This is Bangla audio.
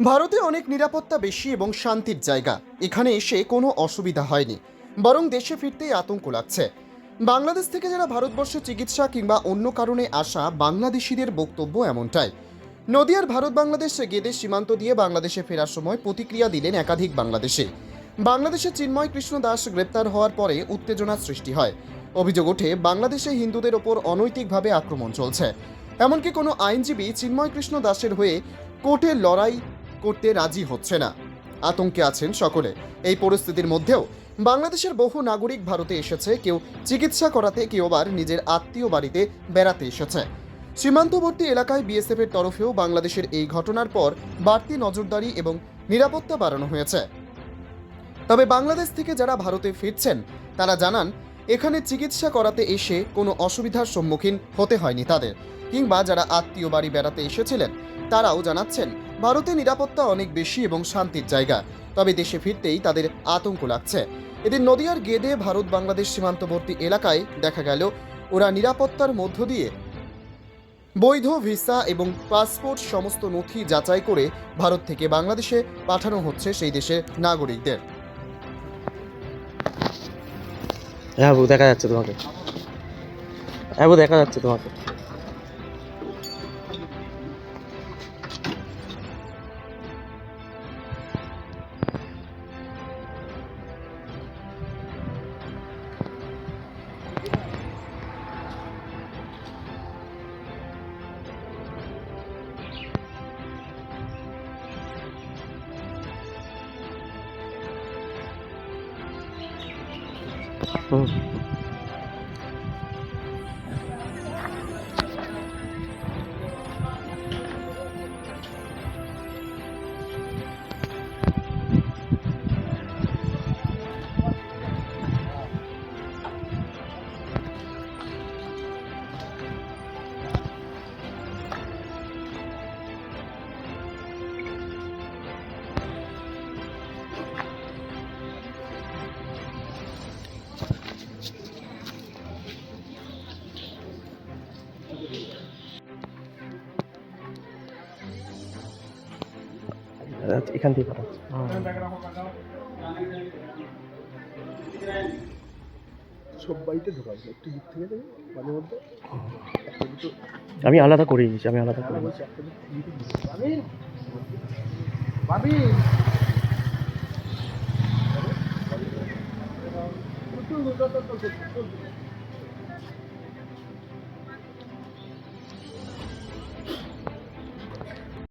ভারতে অনেক নিরাপত্তা বেশি এবং শান্তির জায়গা। এখানে এসে কোনো অসুবিধা হয়নি। বরং দেশে ফিরতেই আতঙ্ক লাগছে। বাংলাদেশ থেকে যারা ভারতবর্ষে চিকিৎসা কিংবা অন্য কারণে আসা বাংলাদেশিদের বক্তব্য এমনটাই। নদিয়ার ভারত বাংলাদেশ গেদে সীমান্ত দিয়ে বাংলাদেশে ফেরার সময় প্রতিক্রিয়া দিলেন একাধিক বাংলাদেশে। বাংলাদেশে চিন্ময় কৃষ্ণ দাস গ্রেপ্তার হওয়ার পরে উত্তেজনার সৃষ্টি হয়। অভিযোগ ওঠে, বাংলাদেশে হিন্দুদের ওপর অনৈতিকভাবে আক্রমণ চলছে। এমনকি কোনো আইনজীবী চিন্ময় কৃষ্ণ দাসের হয়ে কোর্টে লড়াই করতে রাজি হচ্ছে না। আতঙ্কে আছেন সকলে। এই পরিস্থিতির মধ্যেও বাংলাদেশের বহু নাগরিক ভারতে এসেছে। কেউ চিকিৎসা করাতে, কেউ আবার নিজের আত্মীয় বাড়িতে বেড়াতে এসেছে। সীমান্তবর্তী এলাকায় বিএসএফ এর তরফেও বাংলাদেশের এই ঘটনার পর বাড়তি নজরদারি এবং নিরাপত্তা বাড়ানো হয়েছে। তবে বাংলাদেশ থেকে যারা ভারতে ফিরছেন, তারা জানান, এখানে চিকিৎসা করাতে এসে কোনো অসুবিধার সম্মুখীন হতে হয়নি তাদের। কিংবা যারা আত্মীয় বাড়ি বেড়াতে এসেছিলেন, তারাও জানাচ্ছেন ভারতে নিরাপত্তা অনেক বেশি এবং শান্তির জায়গা, তবে দেশে ফিরতেই তাদের আতঙ্ক লাগছে। এদিন নদিয়ার গেদে ভারত বাংলাদেশ সীমান্তবর্তী এলাকায় দেখা গেল, ওরা নিরাপত্তার মধ্য দিয়ে বৈধ ভিসা এবং পাসপোর্ট সমস্ত নথি যাচাই করে ভারত থেকে বাংলাদেশে পাঠানো হচ্ছে সেই দেশের নাগরিকদের। হ্যাঁ দেখা যাচ্ছে তোমাকে। হ্যাঁ দেখা যাচ্ছে তোমাকে। 嗯。এখান থেকে পাঠাচ্ছি। সব বাড়িতে ঢোকাবে একটু দিক থেকে দেবে মাঝে মধ্যে। আমি আলাদা করে নিয়েছি আমি আলাদা করে নিয়েছি